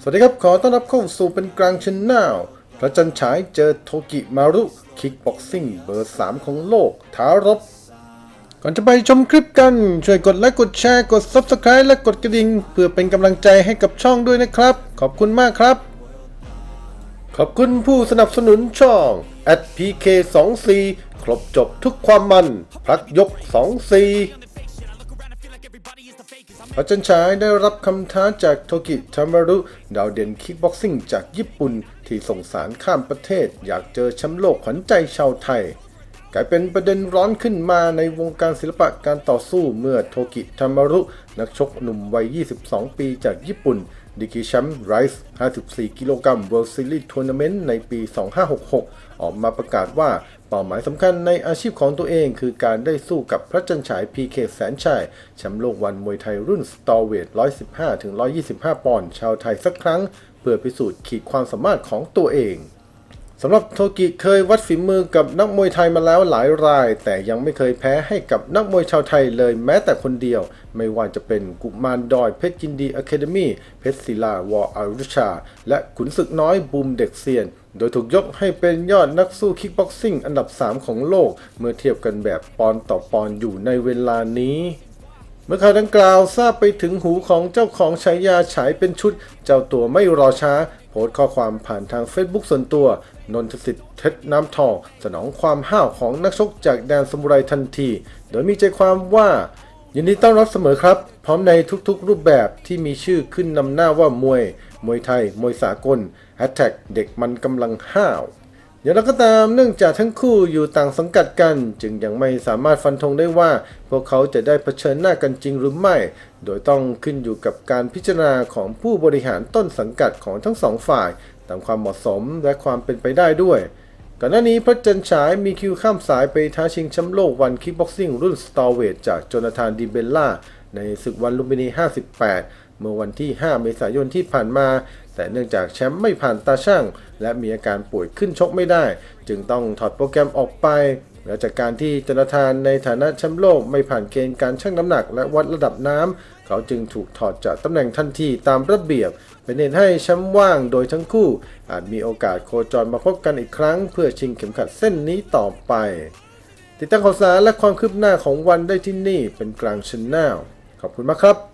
สวัสดีครับ ขอต้อนรับเข้าสู่เป็นกลางชนแนลพระจันฉายเจอโทกิมารุ คิกบ็อกซิ่งเบอร์ 3 ของโลกท้ารบ ก่อนจะไปชมคลิปกัน ช่วยกดไลค์กดแชร์กด Subscribe และกดกระดิ่ง เพื่อเป็นกำลังใจให้กับช่องด้วยนะครับ ขอบคุณมากครับ ขอบคุณผู้สนับสนุนช่อง @pk24 ครบจบทุกความมันพลัดยก24 ระจันทร์ฉายได้รับคำท้าจากโทกิทามารุ ดาวเด่นคิกบ็อกซิ่งจากญี่ปุ่น ที่ส่งสารข้ามประเทศ อยากเจอแชมป์โลกขวัญใจชาวไทย กลายเป็นประเด็นร้อนขึ้นมาในวงการศิลปะการต่อสู้เมื่อโทกิทามารุ นักชกหนุ่มวัย 22 ปีจากญี่ปุ่นดีกรีแชมป์ไรส์ 54 กิโลกรัม World Series Tournament ในปี 2566 ออกมาประกาศว่า ป้าหมายสำคัญในอาชีพของตัวเองคือการได้สู้กับพระจันฉาย PK แสนชัยแชมป์โลกวันมวยไทยรุ่นสตอเวท 115-125 ปอนด์ชาวไทยสักครั้ง เพื่อพิสูจน์ขีดความสามารถของตัวเองสำหรับโทกิเคยวัดฝีมือกับนักมวยไทยมาแล้วหลายราย แต่ยังไม่เคยแพ้ให้กับนักมวยชาวไทยเลยแม้แต่คนเดียว ไม่ว่าจะเป็นกุมารดอยเพชรยินดีอะคาเดมี่เพชรศิลาวออารุชา และขุนศึกน้อยบูมเด็กเซียน โดยถูกยกให้เป็นยอดนักสู้คิกบ็อกซิ่งอันดับ 3 ของโลก เมื่อเทียบกันแบบปอนต่อปอนอยู่ในเวลานี้เมื่อข่าวดังกล่าวทราบไปถึงหูของเจ้าของฉายาฉายเป็นชุด เจ้าตัวไม่รอช้า โพสต์ข้อความผ่านทาง Facebook ส่วนตัวนนทสิทธิ์เพชรน้ำทอง สนองความห้าวของนักชกจากแดนสมุไรทันที โดยมีใจความว่า ยินดีต้อนรับเสมอครับ พร้อมในทุกๆ รูปแบบที่มีชื่อขึ้นนำหน้าว่ามวย มวยไทย มวยสากลแฮชแท็กเด็กมันกำลังห้าวอย่างไรก็ตามเนื่องจากทั้งคู่อยู่ต่างสังกัดกัน จึงยังไม่สามารถฟันธงได้ว่า พวกเขาจะได้เผชิญหน้ากันจริงหรือไม่ โดยต้องขึ้นอยู่กับการพิจารณาของผู้บริหารต้นสังกัดของทั้งสองฝ่ายตามความเหมาะสมและความเป็นไปได้ด้วย ก่อนหน้านี้พระจันฉายมีคิวข้ามสายไปท้าชิงแชมป์โลกวันคิกบ็อกซิ่งรุ่นสตอร์เวทจากโจนาธานดีเบลล่า ในศึกวันลุมพินี 58 เมื่อวันที่ 5 เมษายนที่ผ่านมา แต่เนื่องจากแชมป์ไม่ผ่านตาช่าง และมีอาการป่วยขึ้นชกไม่ได้ จึงต้องถอดโปรแกรมออกไป และจากการที่จนาธานในฐานะแชมป์โลกไม่ผ่านเกณฑ์การชั่งน้ำหนัก และวัดระดับน้ำ เขาจึงถูกถอดจากตำแหน่งทันทีตามระเบียบ เป็นเหตุให้แชมป์ว่างโดยทั้งคู่ อาจมีโอกาสโคจรมาพบกันอีกครั้ง เพื่อชิงเข็มขัดเส้นนี้ต่อไป ติดตามข่าวสารและความคืบหน้าของวันได้ที่นี่เป็นกลางชนแนลขอบคุณมากครับ